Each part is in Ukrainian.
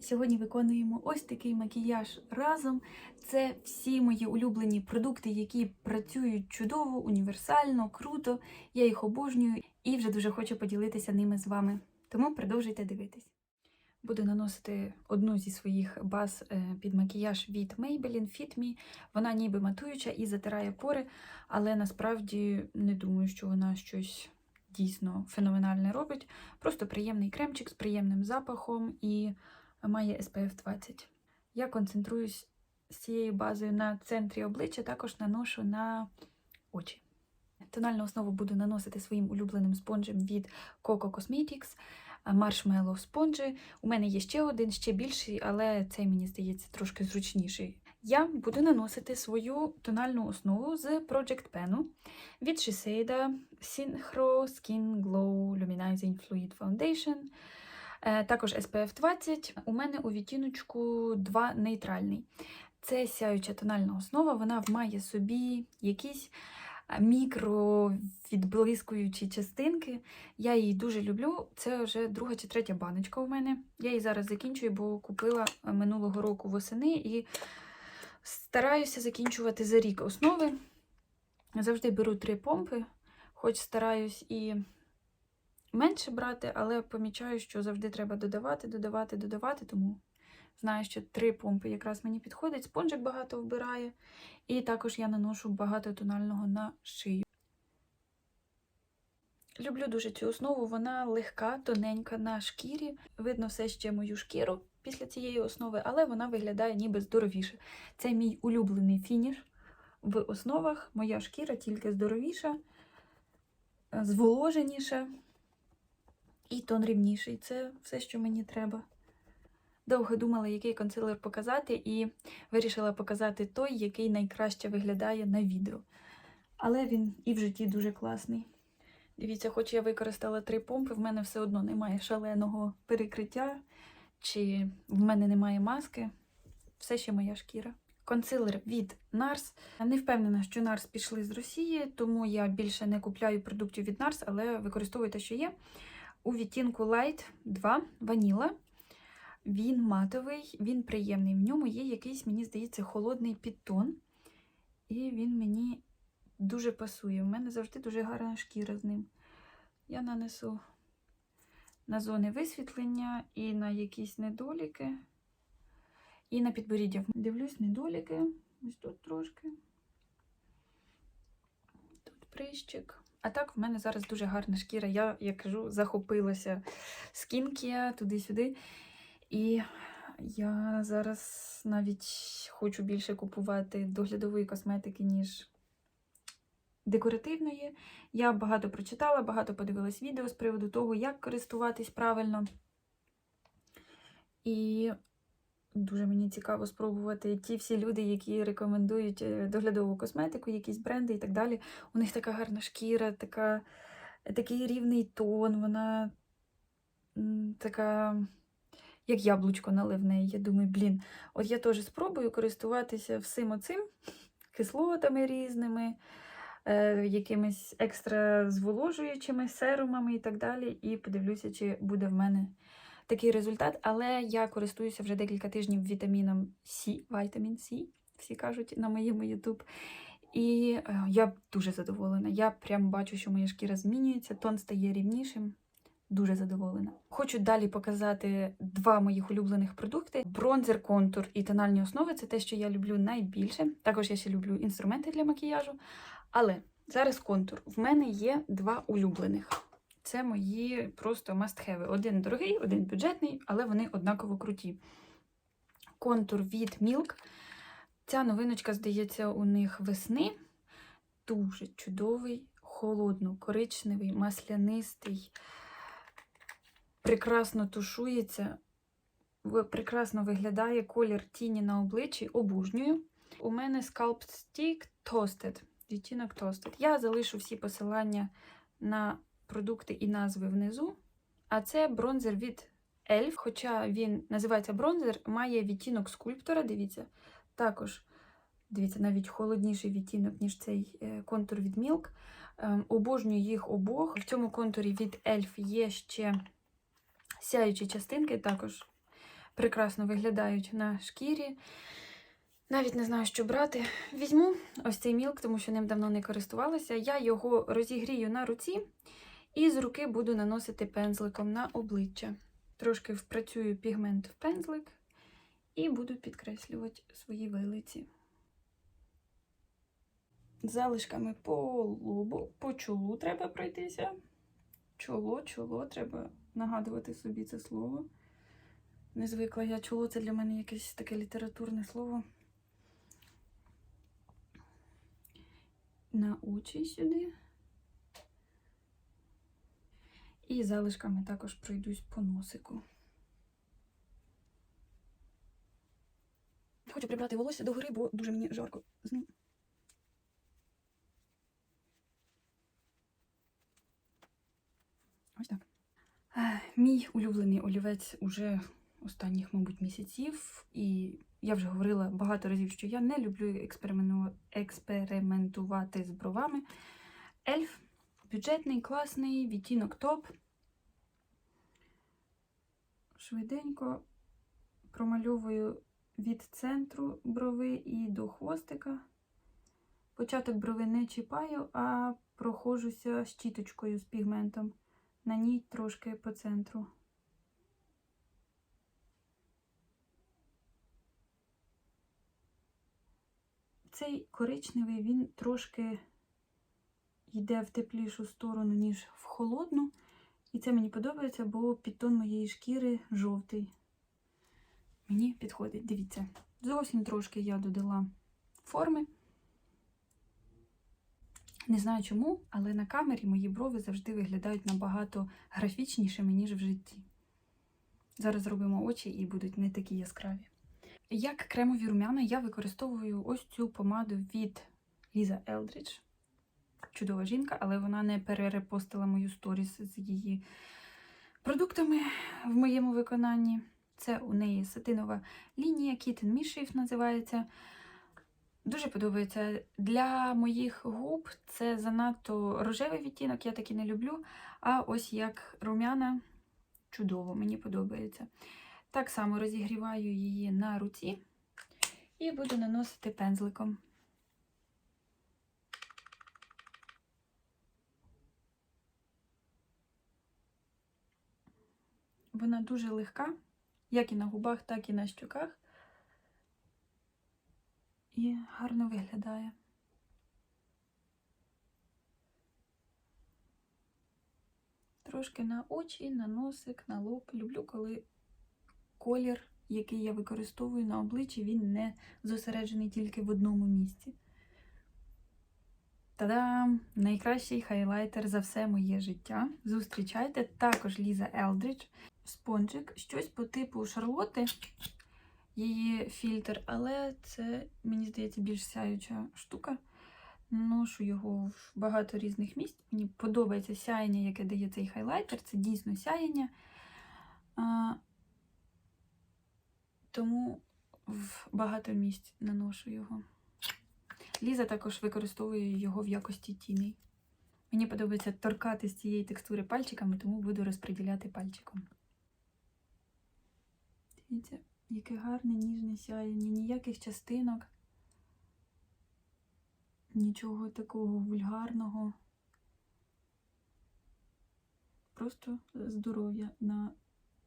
Сьогодні виконуємо ось такий макіяж разом. Це всі мої улюблені продукти, які працюють чудово, універсально, круто. Я їх обожнюю і вже дуже хочу поділитися ними з вами. Тому продовжуйте дивитись. Буду наносити одну зі своїх баз е, під макіяж від Maybelline Fit Me. Вона ніби матуюча і затирає пори, але насправді не думаю, що вона щось дійсно феноменальне робить. Просто приємний кремчик з приємним запахом і має SPF 20. Я концентруюсь з цією базою на центрі обличчя, також наношу на очі. Тональну основу буду наносити своїм улюбленим спонжем від Coco Cosmetics. Маршмеллоу спонжі. У мене є ще один, ще більший, але цей, мені здається, трошки зручніший. Я буду наносити свою тональну основу з Project Pen від Shiseido Synchro Skin Glow Luminizing Fluid Foundation. Е, Також SPF 20. У мене у відтіночку 2 нейтральний. Це сяюча тональна основа, вона має собі якісь мікро відблискуючі частинки. Я її дуже люблю. Це вже друга чи третя баночка у мене. Я її зараз закінчую, бо купила минулого року восени і стараюся закінчувати за рік основи. Завжди беру три помпи, хоч стараюсь і менше брати, але помічаю, що завжди треба додавати, додавати, додавати, тому знаю, що три помпи якраз мені підходить. Спонжик багато вбирає, і також я наношу багато тонального на шию. Люблю дуже цю основу, вона легка, тоненька на шкірі. Видно все ще мою шкіру після цієї основи, але вона виглядає ніби здоровіше. Це мій улюблений фініш в основах. Моя шкіра тільки здоровіша, зволоженіша і тон рівніший. Це все, що мені треба. Довго думала, який консилер показати, і вирішила показати той, який найкраще виглядає на відео. Але він і в житті дуже класний. Дивіться, хоч я використала три помпи, в мене все одно немає шаленого перекриття, чи в мене немає маски. Все ще моя шкіра. Консилер від NARS. Не впевнена, що NARS пішли з Росії, тому я більше не купляю продуктів від NARS, але використовую те, що є. У відтінку Light 2 Vanilla. Він матовий, він приємний. В ньому є якийсь, мені здається, холодний підтон. І він мені дуже пасує. У мене завжди дуже гарна шкіра з ним. Я нанесу на зони висвітлення і на якісь недоліки. І на підборіддя. Дивлюсь недоліки. Ось тут трошки. Тут прищик. А так, в мене зараз дуже гарна шкіра. Я, як кажу, захопилася скінкія туди-сюди. І я зараз навіть хочу більше купувати доглядової косметики, ніж декоративної. Я багато прочитала, багато подивилась відео з приводу того, як користуватись правильно. І дуже мені цікаво спробувати ті всі люди, які рекомендують е, доглядову косметику, якісь бренди і так далі. У них така гарна шкіра, така, такий рівний тон, вона така як яблучко наливне. Я думаю, блін, от я теж спробую користуватися всім оцим кислотами різними, е, якимись екстра зволожуючими серумами і так далі. І подивлюся, чи буде в мене такий результат. Але я користуюся вже декілька тижнів вітаміном С, вітамін С, всі кажуть на моєму YouTube. І е, я дуже задоволена. Я прям бачу, що моя шкіра змінюється, тон стає рівнішим. Дуже задоволена. Хочу далі показати два моїх улюблених продукти: бронзер, контур і тональні основи це те, що я люблю найбільше. Також я ще люблю інструменти для макіяжу. Але зараз контур. В мене є два улюблених. Це мої просто must-have. Один дорогий, один бюджетний, але вони однаково круті. Контур від Milk. Ця новиночка, здається, у них весни. Дуже чудовий, холодно-коричневий, маслянистий прекрасно тушується, прекрасно виглядає колір тіні на обличчі, обожнюю. У мене Scalp Stick Toasted, відтінок Toasted. Я залишу всі посилання на продукти і назви внизу. А це бронзер від Elf, хоча він називається бронзер, має відтінок скульптора, дивіться. Також, дивіться, навіть холодніший відтінок, ніж цей е, контур від Milk. Ем, Обожнюю їх обох. В цьому контурі від Elf є ще сяючі частинки також прекрасно виглядають на шкірі. Навіть не знаю, що брати. Візьму ось цей мілк, тому що ним давно не користувалася. Я його розігрію на руці і з руки буду наносити пензликом на обличчя. Трошки впрацюю пігмент в пензлик і буду підкреслювати свої вилиці. Залишками по лобу, по чолу треба пройтися. Чоло, чоло, треба нагадувати собі це слово. Не звикла я чоло, це для мене якесь таке літературне слово. На очі сюди. І залишками також пройдусь по носику. Хочу прибрати волосся до гори, бо дуже мені жарко з ним. Ось так. Мій улюблений олівець уже останніх, мабуть, місяців. І я вже говорила багато разів, що я не люблю експериментувати з бровами. Ельф бюджетний, класний, відтінок топ. Швиденько промальовую від центру брови і до хвостика. Початок брови не чіпаю, а проходжуся щіточкою з пігментом. На ній трошки по центру. Цей коричневий він трошки йде в теплішу сторону, ніж в холодну. І це мені подобається, бо підтон моєї шкіри жовтий. Мені підходить, дивіться. Зовсім трошки я додала форми. Не знаю чому, але на камері мої брови завжди виглядають набагато графічнішими, ніж в житті. Зараз зробимо очі і будуть не такі яскраві. Як кремові румяна я використовую ось цю помаду від Ліза Елдрідж. Чудова жінка, але вона не перерепостила мою сторіс з її продуктами в моєму виконанні. Це у неї сатинова лінія, Kitten Mischief називається. Дуже подобається. Для моїх губ це занадто рожевий відтінок, я таки не люблю. А ось як румяна чудово, мені подобається. Так само розігріваю її на руці і буду наносити пензликом. Вона дуже легка, як і на губах, так і на щоках. І гарно виглядає. Трошки на очі, на носик, на лоб. Люблю, коли колір, який я використовую на обличчі, він не зосереджений тільки в одному місці. Та-дам! Найкращий хайлайтер за все моє життя. Зустрічайте також Ліза Елдрідж. Спонжик, щось по типу Шарлоти, її фільтр, але це, мені здається, більш сяюча штука. Ношу його в багато різних місць. Мені подобається сяєння, яке дає цей хайлайтер. Це дійсно сяєння. А, тому в багато місць наношу його. Ліза також використовує його в якості тіней. Мені подобається торкати з цієї текстури пальчиками, тому буду розподіляти пальчиком. Дивіться, яке гарне ніжне сяєння, ніяких частинок, нічого такого вульгарного. Просто здоров'я на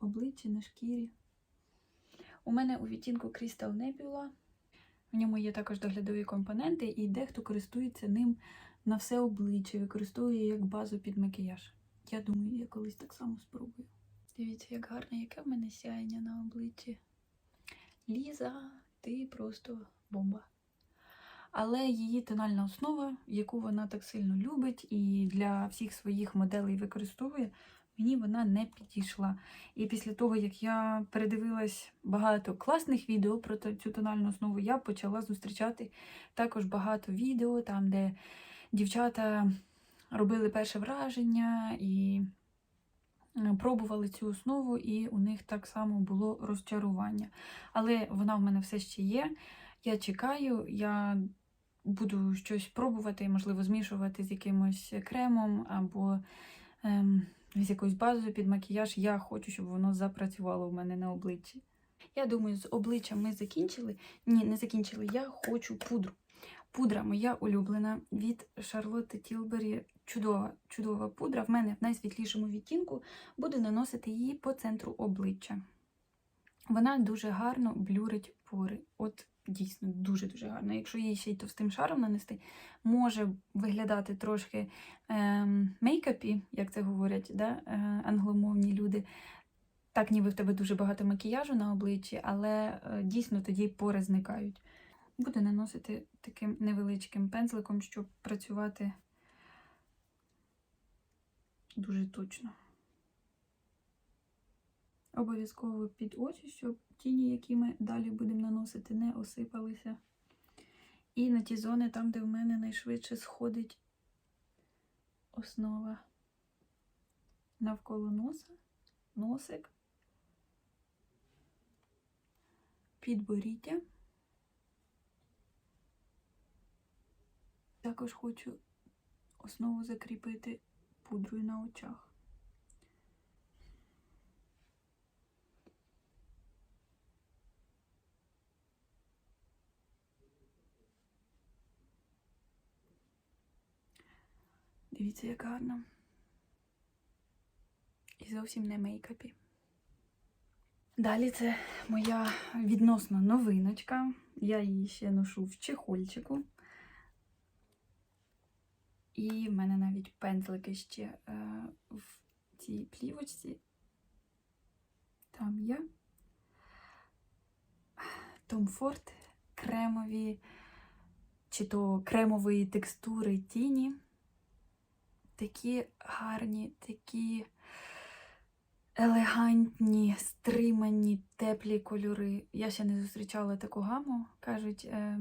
обличчі, на шкірі. У мене у відтінку Crystal Nebula. В ньому є також доглядові компоненти, і дехто користується ним на все обличчя, використовує як базу під макіяж. Я думаю, я колись так само спробую. Дивіться, як гарне, яке в мене сяєння на обличчі. Ліза, ти просто бомба. Але її тональна основа, яку вона так сильно любить і для всіх своїх моделей використовує, мені вона не підійшла. І після того, як я передивилась багато класних відео про цю тональну основу, я почала зустрічати також багато відео, там, де дівчата робили перше враження і пробували цю основу, і у них так само було розчарування. Але вона в мене все ще є. Я чекаю, я буду щось пробувати, можливо, змішувати з якимось кремом або ем, з якоюсь базою під макіяж. Я хочу, щоб воно запрацювало в мене на обличчі. Я думаю, з обличчям ми закінчили. Ні, не закінчили. Я хочу пудру. Пудра моя улюблена від Шарлотти Тілбері. Чудова, чудова пудра. В мене в найсвітлішому відтінку. Буду наносити її по центру обличчя. Вона дуже гарно блюрить пори. От дійсно дуже-дуже гарно. Якщо її ще й товстим шаром нанести, може виглядати трошки ем, мейкапі, як це говорять да? е, англомовні люди. Так, ніби в тебе дуже багато макіяжу на обличчі, але е, дійсно тоді пори зникають. Буду наносити таким невеличким пензликом, щоб працювати дуже точно. Обов'язково під очі, щоб тіні, які ми далі будемо наносити, не осипалися. І на ті зони, там, де в мене найшвидше сходить основа навколо носа, носик, підборіддя. Також хочу основу закріпити пудрою на очах. Дивіться, як гарно. І зовсім не мейкапі. Далі це моя відносно новиночка. Я її ще ношу в чехольчику. І в мене навіть пензлики ще е, в цій плівочці. Там є. Tom Ford кремові, чи то кремової текстури тіні. Такі гарні, такі елегантні, стримані, теплі кольори. Я ще не зустрічала таку гаму, кажуть е,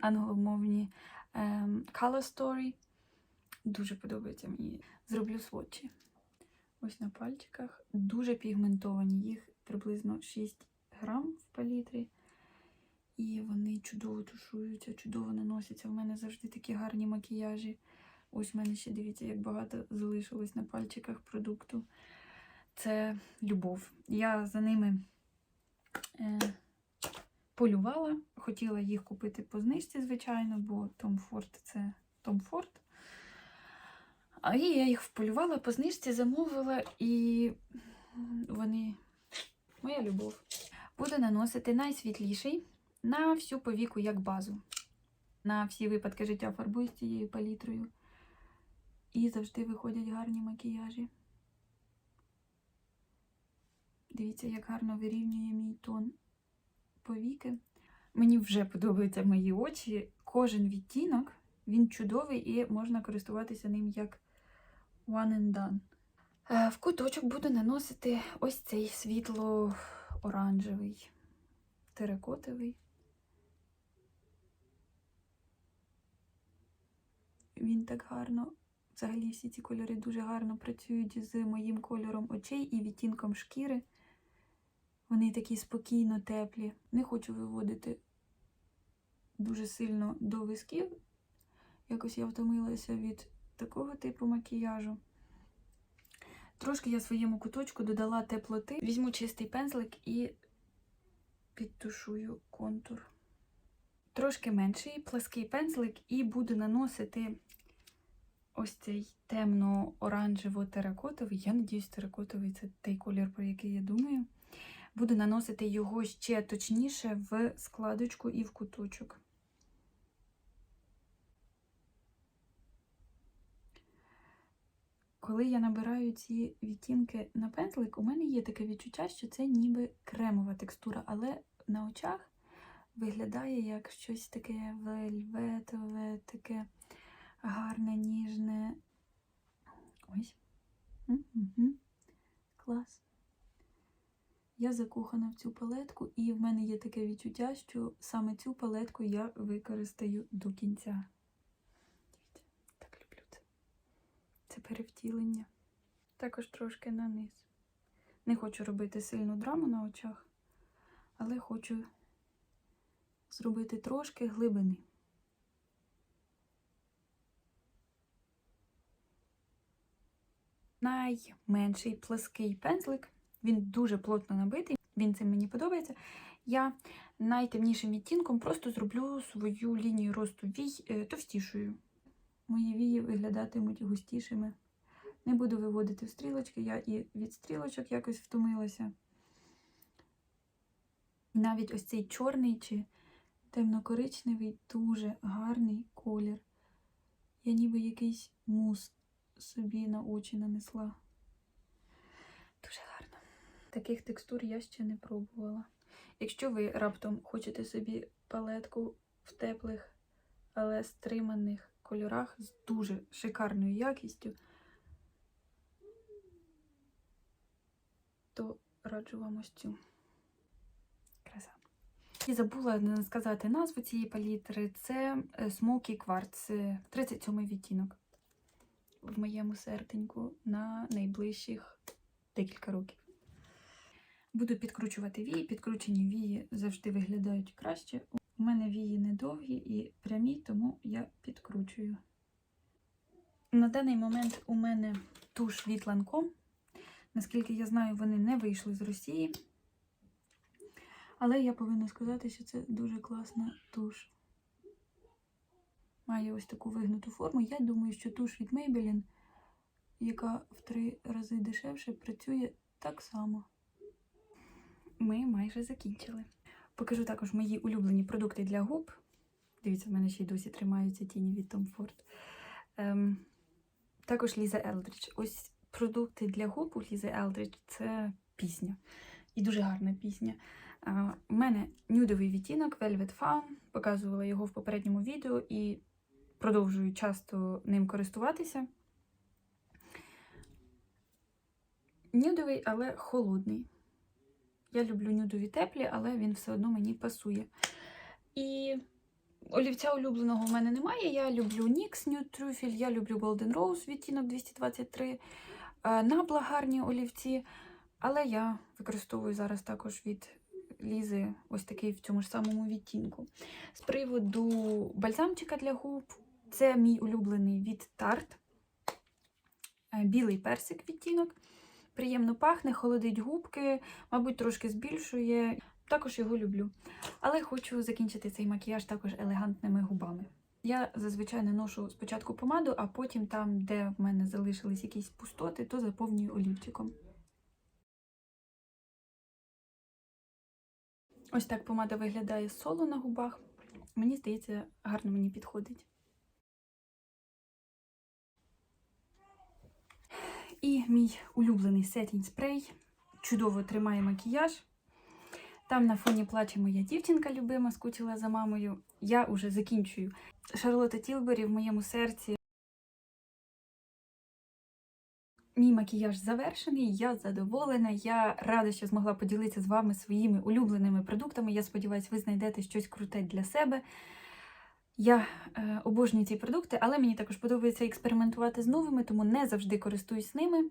англомовні е, Color Story. Дуже подобається мені. Зроблю сводчі. Ось на пальчиках. Дуже пігментовані. Їх приблизно 6 грам в палітрі. І вони чудово тушуються, чудово наносяться. У мене завжди такі гарні макіяжі. Ось в мене ще дивіться, як багато залишилось на пальчиках продукту. Це любов. Я за ними е, полювала. Хотіла їх купити по знижці, звичайно, бо Tom Ford це Tom Ford. А і я їх вполювала, по знижці замовила, і вони моя любов. Буду наносити найсвітліший на всю повіку як базу. На всі випадки життя фарбую з цією палітрою. І завжди виходять гарні макіяжі. Дивіться, як гарно вирівнює мій тон повіки. Мені вже подобаються мої очі. Кожен відтінок, він чудовий і можна користуватися ним як one and done. Е, В куточок буду наносити ось цей світло-оранжевий, теракотовий. Він так гарно, взагалі всі ці кольори дуже гарно працюють з моїм кольором очей і відтінком шкіри. Вони такі спокійно теплі. Не хочу виводити дуже сильно до висків. Якось я втомилася від такого типу макіяжу. Трошки я своєму куточку додала теплоти. Візьму чистий пензлик і підтушую контур. Трошки менший плаский пензлик, і буду наносити ось цей темно-оранжево-теракотовий. Я надіюсь, теракотовий це той колір, про який я думаю. Буду наносити його ще точніше в складочку і в куточок. Коли я набираю ці відтінки на пензлик, у мене є таке відчуття, що це ніби кремова текстура, але на очах виглядає як щось таке вельветове, таке гарне, ніжне. Ось. Угу. Клас. Я закохана в цю палетку, і в мене є таке відчуття, що саме цю палетку я використаю до кінця. Дивіться, так люблю це. Перевтілення. Також трошки на низ. Не хочу робити сильну драму на очах, але хочу зробити трошки глибини. Найменший плаский пензлик, він дуже плотно набитий. він цим мені подобається. Я найтемнішим відтінком просто зроблю свою лінію росту вій е, товстішою. Мої вії виглядатимуть густішими. Не буду виводити в стрілочки, я і від стрілочок якось втомилася. Навіть ось цей чорний чи темно-коричневий дуже гарний колір. Я ніби якийсь мус собі на очі нанесла. Дуже гарно. Таких текстур я ще не пробувала. Якщо ви раптом хочете собі палетку в теплих, але стриманих кольорах з дуже шикарною якістю, то раджу вам ось цю. Краса. І забула сказати назву цієї палітри. Це е, Smoky Quartz, 37 відтінок в моєму серденьку на найближчих декілька років. Буду підкручувати вії. Підкручені вії завжди виглядають краще. У мене вії недовгі і прямі, тому я підкручую. На даний момент у мене туш від Lancome. Наскільки я знаю, вони не вийшли з Росії. Але я повинна сказати, що це дуже класна туш. Має ось таку вигнуту форму. Я думаю, що туш від Maybelline, яка в три рази дешевше, працює так само. Ми майже закінчили. Покажу також мої улюблені продукти для губ. Дивіться, в мене ще й досі тримаються тіні від Tom Ford. Ем, також Ліза Елдрідж. Ось продукти для губ у Лізи Елдрідж це пісня. І дуже гарна пісня. А, У мене нюдовий відтінок Velvet Fawn. Показувала його в попередньому відео і продовжую часто ним користуватися. Нюдовий, але холодний. Я люблю нюдові теплі, але він все одно мені пасує. І олівця улюбленого в мене немає. Я люблю NYX Nude Truffle, я люблю Golden Rose відтінок 223. Е, Набла гарні олівці. Але я використовую зараз також від Лізи ось такий в цьому ж самому відтінку. З приводу бальзамчика для губ, це мій улюблений від Tarte. Е, Білий персик відтінок. Приємно пахне, холодить губки, мабуть, трошки збільшує. Також його люблю. Але хочу закінчити цей макіяж також елегантними губами. Я зазвичай не ношу спочатку помаду, а потім там, де в мене залишились якісь пустоти, то заповнюю олівчиком. Ось так помада виглядає соло на губах. Мені здається, гарно мені підходить. І мій улюблений сетінг спрей чудово тримає макіяж. Там на фоні плаче моя дівчинка любима, скучила за мамою. Я уже закінчую. Шарлотта Тілбері в моєму серці. Мій макіяж завершений, я задоволена. Я рада, що змогла поділитися з вами своїми улюбленими продуктами. Я сподіваюся, ви знайдете щось круте для себе. Я е, обожнюю ці продукти, але мені також подобається експериментувати з новими, тому не завжди користуюсь ними.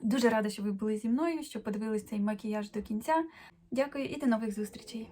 Дуже рада, що ви були зі мною, що подивились цей макіяж до кінця. Дякую і до нових зустрічей!